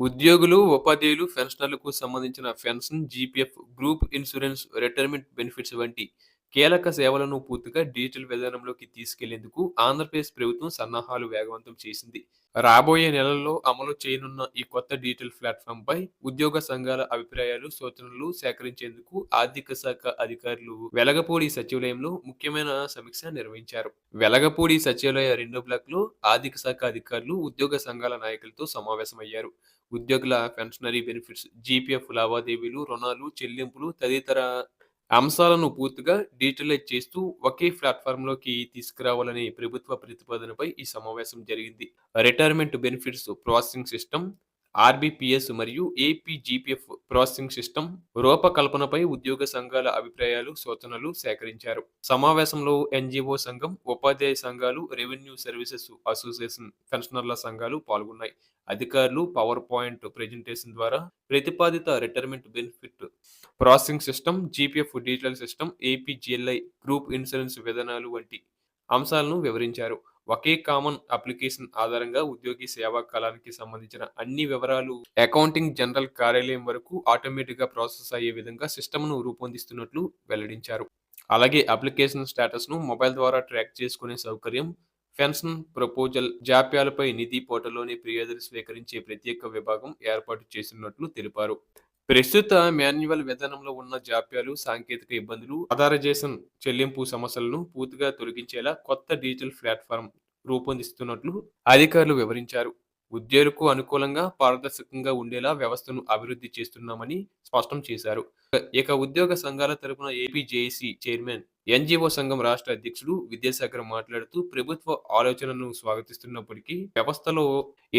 ఉద్యోగులు, ఉపాధ్యాయులు, పెన్షనర్లకు సంబంధించిన pension, GPF, group insurance, retirement benefits వంటి కీలక సేవలను పూర్తిగా డిజిటల్ విధానంలోకి తీసుకెళ్ళేందుకు ఆంధ్రప్రదేశ్ ప్రభుత్వం సన్నాహాలు వేగవంతం చేసింది. రాబోయే నెలల్లో అమలు చేయనున్న ఈ కొత్త డిజిటల్ ప్లాట్ఫాంపై ఉద్యోగ సంఘాల అభిప్రాయాలు, సూచనలు సేకరించేందుకు ఆర్థిక శాఖ అధికారులు వెలగపూడి సచివాలయంలో ముఖ్యమైన సమీక్ష నిర్వహించారు. వెలగపూడి సచివాలయ రెండో బ్లాక్లో ఆర్థిక శాఖ అధికారులు, ఉద్యోగ సంఘాల నాయకులతో సమావేశమయ్యారు. ఉద్యోగుల పెన్షనరీ బెనిఫిట్స్, జీపీఎఫ్ లావాదేవీలు, రుణాలు, చెల్లింపులు తదితర అంశాలను పూర్తిగా డిజిటలైజ్ చేస్తూ ఒకే ప్లాట్ఫామ్లోకి తీసుకురావాలనే ప్రభుత్వ ప్రతిపాదనపై ఈ సమావేశం జరిగింది. Retirement benefits processing system, RBPS మరియు ఏపీజీపీఎఫ్ ప్రాసెసింగ్ సిస్టమ్ రూపకల్పనపై ఉద్యోగ సంఘాల అభిప్రాయాలు, సూచనలు సేకరించారు. సమావేశంలో ఎన్జీఓ సంఘం, ఉపాధ్యాయ సంఘాలు, రెవెన్యూ సర్వీసెస్ అసోసియేషన్, పెన్షనర్ల సంఘాలు పాల్గొన్నాయి. అధికారులు పవర్ పాయింట్ ప్రెజెంటేషన్ ద్వారా ప్రతిపాదిత retirement benefit processing system, GPF digital system, APGLI group insurance విధానాలు వంటి అంశాలను వివరించారు. ఒకే కామన్ అప్లికేషన్ ఆధారంగా ఉద్యోగి సేవా కాలానికి సంబంధించిన అన్ని వివరాలు అకౌంటింగ్ జనరల్ కార్యాలయం వరకు ఆటోమేటిక్గా ప్రాసెస్ అయ్యే విధంగా సిస్టమ్ను రూపొందిస్తున్నట్లు వెల్లడించారు. అలాగే అప్లికేషన్ స్టేటస్ను మొబైల్ ద్వారా ట్రాక్ చేసుకునే సౌకర్యం, పెన్షన్ ప్రపోజల్ జాప్యాలపై నిధి పోర్టల్లోనే ఫిర్యాదులు స్వీకరించే ప్రత్యేక విభాగం ఏర్పాటు చేస్తున్నట్లు తెలిపారు. ప్రస్తుత మాన్యువల్ విధానంలో ఉన్న జాప్యాలు, సాంకేతిక ఇబ్బందులు, అథారైజేషన్ చెల్లింపు సమస్యలను పూర్తిగా తొలగించేలా కొత్త డిజిటల్ ప్లాట్ఫారం రూపొందిస్తున్నట్లు అధికారులు వివరించారు. ఉద్యోగులకు అనుకూలంగా, పారదర్శకంగా ఉండేలా వ్యవస్థను అభివృద్ధి చేస్తున్నామని స్పష్టం చేశారు. ఇక ఉద్యోగ సంఘాల తరపున ఏపీజేఏసీ చైర్మన్, ఎన్జిఓ సంఘం రాష్ట్ర అధ్యక్షుడు విద్యాసాగర్ మాట్లాడుతూ ప్రభుత్వ ఆలోచనను స్వాగతిస్తున్నప్పటికీ వ్యవస్థలో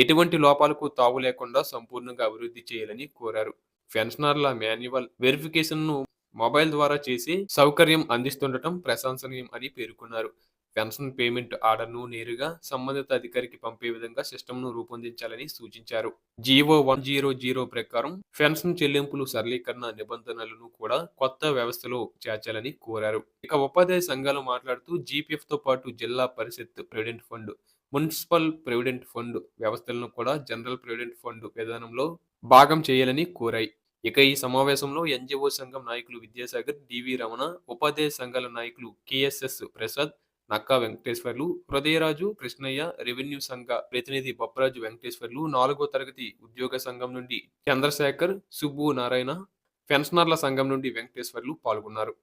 ఎటువంటి లోపాలకు తావు లేకుండా సంపూర్ణంగా అభివృద్ధి చేయాలని కోరారు. పెన్షనర్ల మాన్యువల్ వెరిఫికేషన్ను మొబైల్ ద్వారా చేసి సౌకర్యం అందిస్తుండటం ప్రశంసనీయం అని పేర్కొన్నారు. పెన్షన్ పేమెంట్ ఆర్డర్ను నేరుగా సంబంధిత అధికారికి పంపే విధంగా సిస్టమ్ను రూపొందించాలని సూచించారు. జీవో వన్ జీరో జీరో ప్రకారం పెన్షన్ చెల్లింపులు సరళీకరణ నిబంధనలను కూడా కొత్త వ్యవస్థలో చేర్చాలని కోరారు. ఇక ఉపాధ్యాయ సంఘాలు మాట్లాడుతూ జీపీఎఫ్తో పాటు Zilla Parishad provident fund, municipal provident fund వ్యవస్థలను కూడా జనరల్ ప్రావిడెంట్ ఫండ్ విధానంలో భాగం చేయాలని కోరాయి. ఇక ఈ సమావేశంలో ఎన్జీఓ సంఘం నాయకులు విద్యాసాగర్, డివి రమణ, ఉపాధ్యాయ సంఘాల నాయకులు కెఎస్ఎస్ ప్రసాద్, నక్కా వెంకటేశ్వర్లు, హృదయరాజు, కృష్ణయ్య, రెవెన్యూ సంఘ ప్రతినిధి బొప్పరాజు వెంకటేశ్వర్లు, నాలుగో తరగతి ఉద్యోగ సంఘం నుండి చంద్రశేఖర్, సుబ్బు నారాయణ, పెన్షనర్ల సంఘం నుండి వెంకటేశ్వర్లు పాల్గొన్నారు.